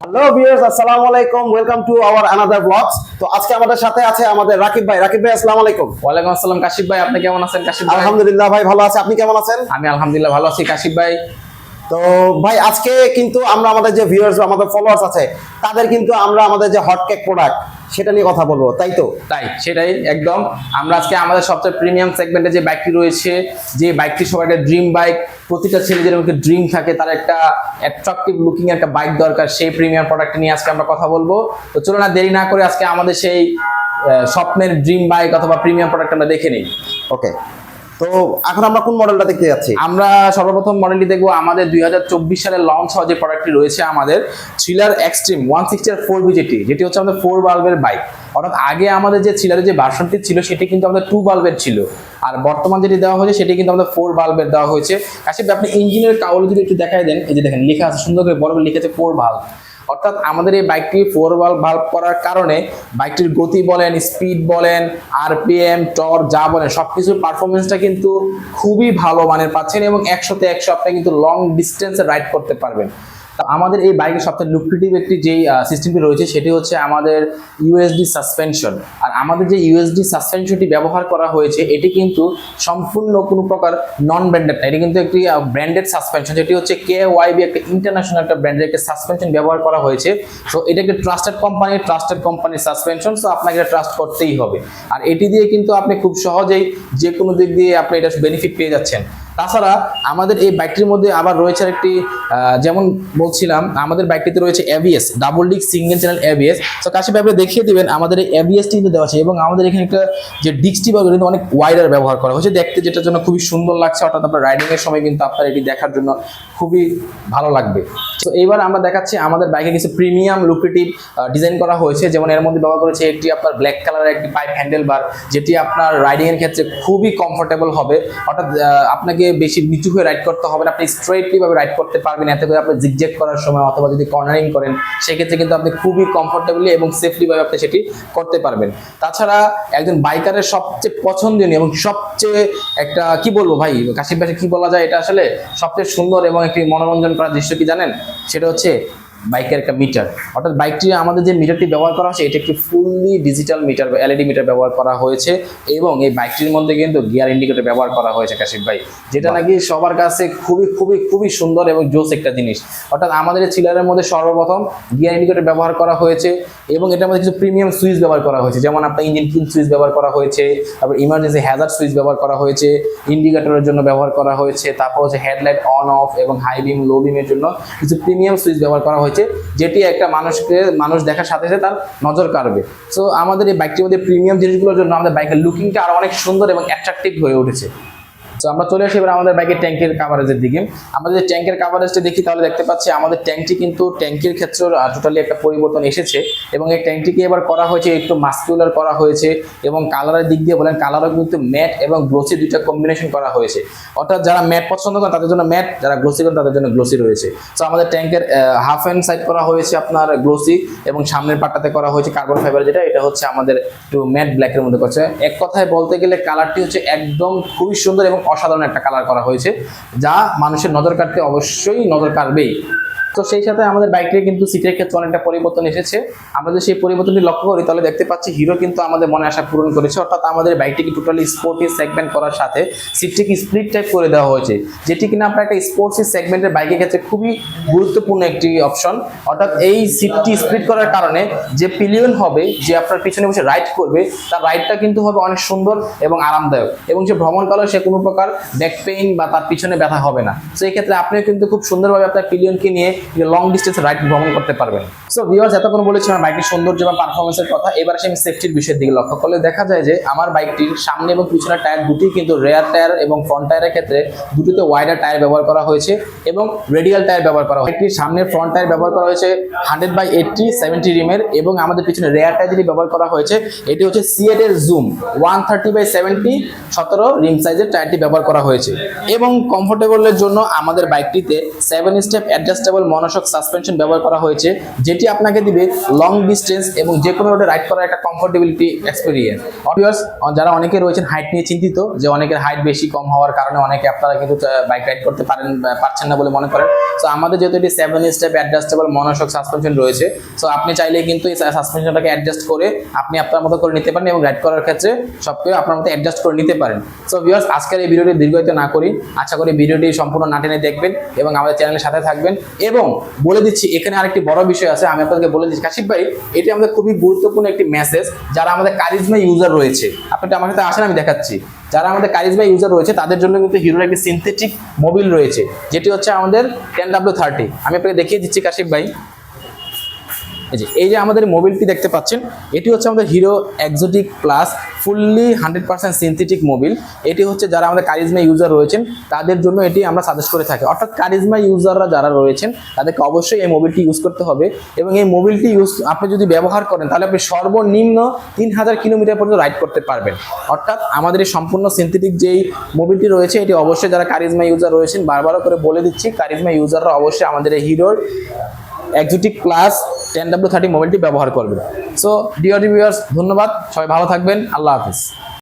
Hello viewers আসসালামু আলাইকুম। Welcome to our another blogs তো আজকে আমাদের সাথে আছে আমাদের রাকিব ভাই। রাকিব ভাই আসসালামু আলাইকুম। ওয়ালাইকুম আসসালাম কাশিফ ভাই। আপনি কেমন আছেন কাশিফ ভাই? আলহামদুলিল্লাহ ভাই ভালো আছে। আপনি কেমন আছেন? আমি আলহামদুলিল্লাহ ভালো আছি কাশিফ ভাই। তো ভাই আজকে কিন্তু আমরা আমাদের যে ভিউয়ার্স আমাদের ফলোয়ার্স আছে তাদের কিন্তু আমরা আমাদের যে হট কেক প্রোডাক্ট সেটা নিয়ে কথা বলব তাই তো? তাই সেটাই একদম। আমরা আজকে আমাদের সবচেয়ে প্রিমিয়াম সেগমেন্টে যে বাইকটি রয়েছে যে বাইকটি সবাই একটা ড্রিম বাইক প্রতিটা ছেলেদের মধ্যে ড্রিম থাকে তার একটা অ্যাট্রাকটিভ লুকিং একটা বাইক দরকার সেই প্রিমিয়াম প্রোডাক্ট নিয়ে আজকে আমরা কথা বলব। তো চলো না দেরি না করে আজকে আমাদের সেই স্বপ্নের ড্রিম বাইক অথবা প্রিমিয়াম প্রোডাক্ট আমরা দেখে নিই। ওকে তো এখন আমরা কোন মডেলটা দেখতে যাচ্ছি আমরা সর্বপ্রথম মডেলটি দেখব। আমাদের দুই হাজার চব্বিশ সালে লঞ্চ হওয়া যে প্রোডাক্টটি রয়েছে আমাদের thriller extreme one sixty R four যেটি যেটি হচ্ছে আমাদের ফোর বাল্বের বাইক অর্থাৎ আগে আমাদের যে থ্রিলারের যে ভার্সনটি ছিল, সেটি কিন্তু আমাদের টু বাল্বের ছিল। আর বর্তমান যেটি দেওয়া হয়েছে, সেটি কিন্তু আমাদের ফোর বাল্বের দেওয়া হয়েছে। কাশিপ আপনি ইঞ্জিনের কাউল যদি একটু দেখাই দেন, এই যে দেখেন, লেখা আছে, সুন্দর করে বড় করে লিখে আছে ফোর বাল্ব অর্থাৎ আমাদের এই বাইকটি ফোর বাল্ব ভাল্ব করার কারণে বাইকটির গতি বলেন স্পিড বলেন আরপিএম টর যা বলেন সব কিছুর পারফরমেন্সটা কিন্তু খুবই ভালো মানের পাচ্ছেন এবং একশোতে একশো আপনি কিন্তু লং ডিস্টেন্সে রাইড করতে পারবেন। আমাদের এই বাইকের সবথেকে লুক্রেটিভ একটি যেই সিস্টেমটি রয়েছে, সেটি হচ্ছে আমাদের ইউএসডি সাসপেনশন আর আমাদের যে ইউএসডি সাসপেনশনটি ব্যবহার করা হয়েছে, এটি কিন্তু সম্পূর্ণ কোনো প্রকার নন ব্র্যান্ডেড না। এটি কিন্তু একটি ব্র্যান্ডেড সাসপেনশন যেটি হচ্ছে কে ওয়াইবি একটা ইন্টারন্যাশনাল একটা ব্র্যান্ডের একটা সাসপেনশন ব্যবহার করা হয়েছে। সো এটা একটা ট্রাস্টেড কোম্পানি ট্রাস্টেড কোম্পানির সাসপেনশন সো আপনাকে এটা ট্রাস্ট করতেই হবে। আর এটি দিয়ে কিন্তু আপনি খুব সহজেই যে কোনো দিক দিয়ে আপনি এটা বেনিফিট পেয়ে যাচ্ছেন। তাছাড়া আমাদের এই বাইকটির মধ্যে আবার রয়েছে একটি যেমন বলছিলাম আমাদের বাইকটিতে রয়েছে ABS double disc single channel ABS তো কাশি আপনি দেখিয়ে দিবেন আমাদের এই এবিএসটি কিন্তু দেওয়া আছে এবং আমাদের এখানে একটা যে ডিস্কটি বা কিন্তু অনেক ওয়াইডার ব্যবহার করা হয়েছে দেখতে যেটার জন্য খুবই সুন্দর লাগছে। অর্থাৎ আপনার রাইডিংয়ের সময় কিন্তু আপনার এটি দেখার জন্য খুবই ভালো লাগবে। তো এইবার আমরা দেখাচ্ছি আমাদের বাইকে কিছু প্রিমিয়াম লুক্রেটিভ ডিজাইন করা হয়েছে। যেমন এর মধ্যে ব্যবহার করেছে একটি আপনার ব্ল্যাক কালারের একটি পাইপ হ্যান্ডেল বার যেটি আপনার রাইডিংয়ের ক্ষেত্রে খুবই কমফোর্টেবল হবে। অর্থাৎ আহ, আপনাকে বেশি নিচু হয়ে রাইড করতে হবে না। আপনি স্ট্রেটলি ভাবে রাইড করতে পারবেন। এতে করে আপনি জিগজ্যাগ করার সময় অথবা যদি কর্নারিং করেন, সেক্ষেত্রে কিন্তু আপনি খুবই কমফোর্টেবলি এবং সেফলি ভাবে আপনি সেটি করতে পারবেন। তাছাড়া একজন বাইকারের সবচেয়ে পছন্দনীয় এবং সবচেয়ে একটা, কি বলব ভাই কাশিম ভাষা কি বলা যায় এটা আসলে? সবচেয়ে সুন্দর এবং একটি মনোরঞ্জন করার দৃশ্য কি জানেন? সেটা হচ্ছে বাইকের একটা মিটার অর্থাৎ বাইকটি আমাদের যে মিটারটি ব্যবহার করা হয়েছে এটা একটি ফুললি ডিজিটাল মিটার বা এলইডি মিটার ব্যবহার করা হয়েছে এবং এই বাইকটির মধ্যে কিন্তু গিয়ার ইন্ডিকেটর ব্যবহার করা হয়েছে কাশিফ ভাই। যেটা নাকি সবার কাছে খুবই খুবই খুবই সুন্দর এবং জোস একটা জিনিস। অর্থাৎ আমাদের এই চিলারের মধ্যে সর্বপ্রথম গিয়ার ইন্ডিকেটর ব্যবহার করা হয়েছে এবং এটার মধ্যে কিছু প্রিমিয়াম সুইচ ব্যবহার করা হয়েছে। যেমন আপনার ইঞ্জিন কিল সুইচ ব্যবহার করা হয়েছে তারপর ইমার্জেন্সি হ্যাজার্ড সুইচ ব্যবহার করা হয়েছে ইন্ডিকেটরের জন্য ব্যবহার করা হয়েছে তারপর হচ্ছে হেডলাইট অন অফ এবং হাই বিম লো বিমের জন্য কিছু প্রিমিয়াম সুইচ ব্যবহার করা হয়েছে। যেটি একটা মানুষকে, মানুষ দেখার সাথে সাথে তার নজর কাড়বে। সো আমাদের এই বাইকটির মধ্যে প্রিমিয়াম জিনিসগুলোর জন্য আমাদের বাইকের লুকিংটা আরও অনেক সুন্দর এবং অ্যাট্রাকটিভ হয়ে উঠেছে। তো আমরা চলে আসি এবার আমাদের বাইকের ট্যাঙ্কের কাভারেজের দিকে। আমরা যদি ট্যাঙ্কের কাভারেজটা দেখি, তাহলে দেখতে পাচ্ছি আমাদের ট্যাঙ্কটি কিন্তু ট্যাঙ্কের ক্ষেত্রে টোটালি একটা পরিবর্তন এসেছে এবং এই ট্যাঙ্কটিকে এবার করা হয়েছে, একটু মাস্কুলার করা হয়েছে এবং কালারের দিক দিয়ে বলেন কালারও কিন্তু ম্যাট এবং গ্লোসি দুইটা কম্বিনেশন করা হয়েছে। অর্থাৎ যারা ম্যাট পছন্দ করেন, তাদের জন্য ম্যাট যারা গ্লোসি করেন, তাদের জন্য গ্লোসি রয়েছে। তো আমাদের ট্যাঙ্কের হাফ হ্যান্ড সাইড করা হয়েছে আপনার গ্লোসি এবং সামনের পাটটাতে করা হয়েছে কার্বন ফাইবার যেটা এটা হচ্ছে আমাদের একটু ম্যাট ব্ল্যাকের মধ্যে করছে। এক কথায় বলতে গেলে কালারটি হচ্ছে একদম খুবই সুন্দর এবং অসাধারণ একটা কালার করা হয়েছে যা মানুষের নজর কাটতে অবশ্যই নজর কাটবেই। তো সেই সাথে আমাদের বাইকের কিন্তু সিটের ক্ষেত্রে অনেকটা পরিবর্তন এসেছে। আমরা যদি সেই পরিবর্তনটি লক্ষ্য করি, তাহলে দেখতে পাচ্ছি হিরো কিন্তু আমাদের মনে আশা পূরণ করেছে। অর্থাৎ আমাদের বাইকটিকে টোটালি স্পোর্টি সেগমেন্ট করার সাথে সিটটিকে স্প্লিট টাইপ করে দেওয়া হয়েছে, যেটি কিনা আপনার একটা স্পোর্টস সেগমেন্টের বাইকের ক্ষেত্রে খুবই গুরুত্বপূর্ণ একটি অপশন অর্থাৎ এই সিটটি স্প্লিট করার কারণে যে পিলিয়ন হবে, যে আপনার পিছনে বসে রাইড করবে, তার রাইডটা কিন্তু হবে অনেক সুন্দর এবং আরামদায়ক। এবং যে ভ্রমণকালে সে কোনো প্রকার ব্যাক পেইন বা তার পিছনে ব্যথা হবে না। তো এই ক্ষেত্রে আপনিও কিন্তু খুব সুন্দরভাবে আপনার পিলিয়নকে নিয়ে লং ডিস্টেন্স রাইড ভ্রমণ করতে পারবেন। সো ভিউয়ার্স এতক্ষণ বলেছি আমার বাইকের সৌন্দর্য এবং পারফরমেন্সের কথা। এবার আমি সেফটির বিষয়ের দিকে লক্ষ্য করলে দেখা যায় যে আমার বাইকটির সামনে এবং পিছনের টায়ার দুটি কিন্তু রেয়ার টায়ার এবং ফ্রন্ট টায়ারের ক্ষেত্রে দুটিতে ওয়াইডার টায়ার ব্যবহার করা হয়েছে এবং রেডিয়াল টায়ার ব্যবহার করা হয়েছে। সামনের ফ্রন্ট টায়ার ব্যবহার করা হয়েছে হান্ড্রেড বাই এইটটি সেভেন্টি রিমের এবং আমাদের পিছনে রেয়ার টায়ার যেটি ব্যবহার করা হয়েছে। এটি হচ্ছে সিএড এর Xoom one thirty by seventy সতেরো রিম সাইজের টায়ারটি ব্যবহার করা হয়েছে। এবং কমফোর্টেবলের জন্য আমাদের বাইকটিতে seven step adjustable monoshock suspension ব্যবহার করা হয়েছে, যেটি আপনাকে দিবে লং ডিস্টেন্স এবং যে কোনো রোডে রাইড করার একটা কমফোর্টেবিলিটি এক্সপিরিয়েন্স অডিয়ার্স যারা অনেকে রয়েছেন হাইট নিয়ে চিন্তিত, যে অনেকের হাইট বেশি কম হওয়ার কারণে অনেকে আপনারা কিন্তু বাইক রাইড করতে পারেন পারছেন না বলে মনে করেন। সো আমাদের যেহেতু এটি seven step adjustable monoshock suspension রয়েছে সো আপনি চাইলে কিন্তু এই সাসপেনশনটাকে অ্যাডজাস্ট করে আপনি আপনার মতো করে নিতে পারেন এবং রাইড করার ক্ষেত্রে সবকে আপনার মতো অ্যাডজাস্ট করে নিতে পারেন। সো ভিউয়ার্স আজকের এই ভিডিওটি দীর্ঘায়িত না করি। আশা করি ভিডিওটি সম্পূর্ণ না টেনে দেখবেন এবং আমাদের চ্যানেলের সাথে থাকবেন। এবং বলে দিচ্ছি, এখানে আরেকটি বড় বিষয় আছে, আমি আপনাদেরকে বলে দিচ্ছি। কাশিফ ভাই, এটি আমাদের খুবই গুরুত্বপূর্ণ একটি মেসেজ যারা আমাদের কারিজমা ইউজার রয়েছে। আপনি আমার সাথে আসেন, আমি দেখাচ্ছি। যারা আমাদের কারিজমা ইউজার রয়েছে, তাদের জন্য কিন্তু হিরোর একটি সিনথেটিক মোবিল রয়েছে, যেটি হচ্ছে আমাদের টেন ডাব্লিউ থার্টি আমি আপনাকে দেখিয়ে দিচ্ছি, কাশিফ ভাই। এই যে এই যে আমাদের মোবিলটি দেখতে পাচ্ছেন, এটি হচ্ছে আমাদের Hero exotic plus fully hundred percent synthetic Mobil এটি হচ্ছে যারা আমাদের কারিজমা ইউজার রয়েছেন, তাদের জন্য এটি আমরা সাজেস্ট করে থাকি। অর্থাৎ কারিজমা ইউজাররা যারা রয়েছেন, তাদেরকে অবশ্যই এই মোবিলটি ইউজ করতে হবে এবং এই মোবিলটি ইউজ আপনি যদি ব্যবহার করেন, তাহলে আপনি সর্বনিম্ন তিন হাজার কিলোমিটার পর্যন্ত রাইড করতে পারবেন। অর্থাৎ আমাদের এই সম্পূর্ণ সিনথেটিক যেই মোবিলটি রয়েছে, এটি অবশ্যই যারা কারিজমা ইউজার রয়েছেন বারবার করে বলে দিচ্ছি কারিজমা ইউজাররা অবশ্যই আমাদের এই হিরোর exotic plus ten W thirty মোবাইলটি ব্যবহার করবেন। সো ডিওটি ভিউয়ার্স ধন্যবাদ। সবাই ভালো থাকবেন। আল্লাহ হাফিজ।